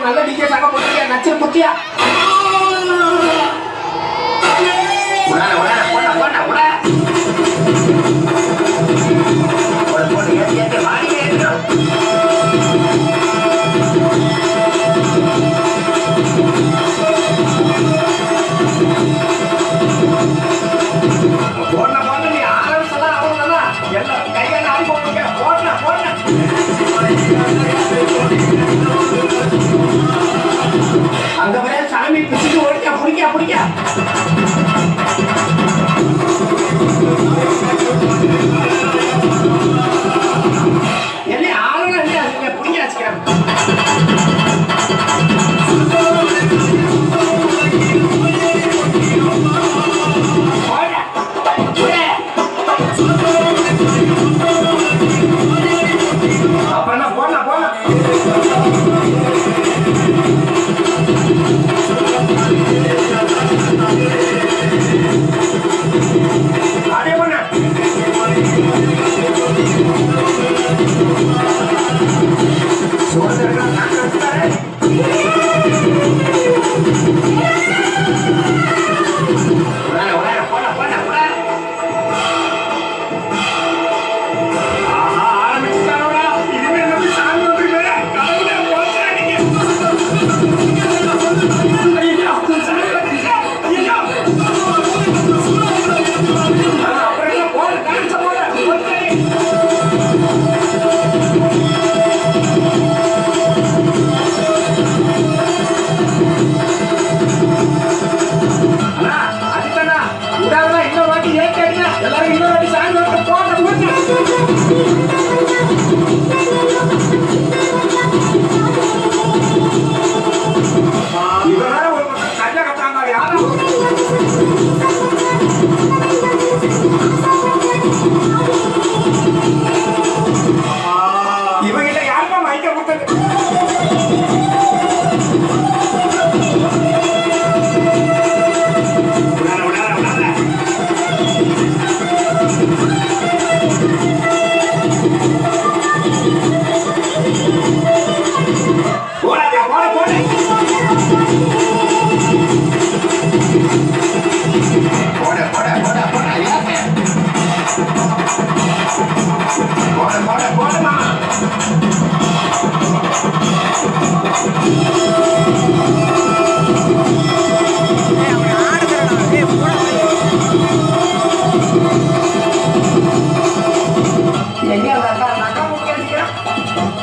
ஒரு நல்ல டிஜே சாங்க போட்டியா நச்சு புத்தியா? Thank you. அங்க வர சாமி பிடிச்சிட்டு ஓடிக்க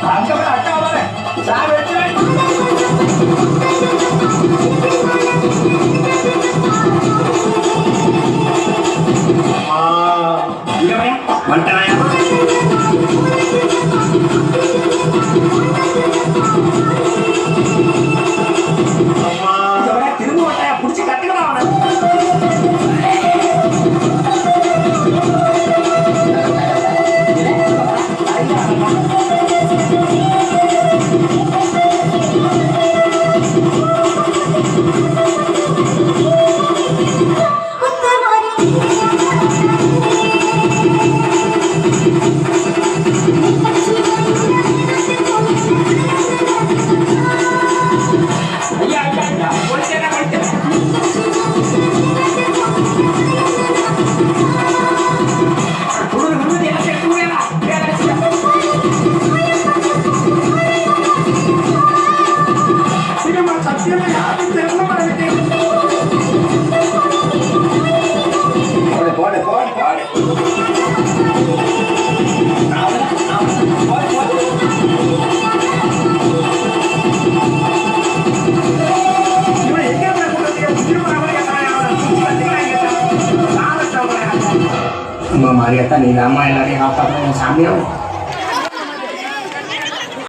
잠깐만 아까워봐라. 자 멸치를 What? What? Mama Maria tani nama yang lari apa pun sambil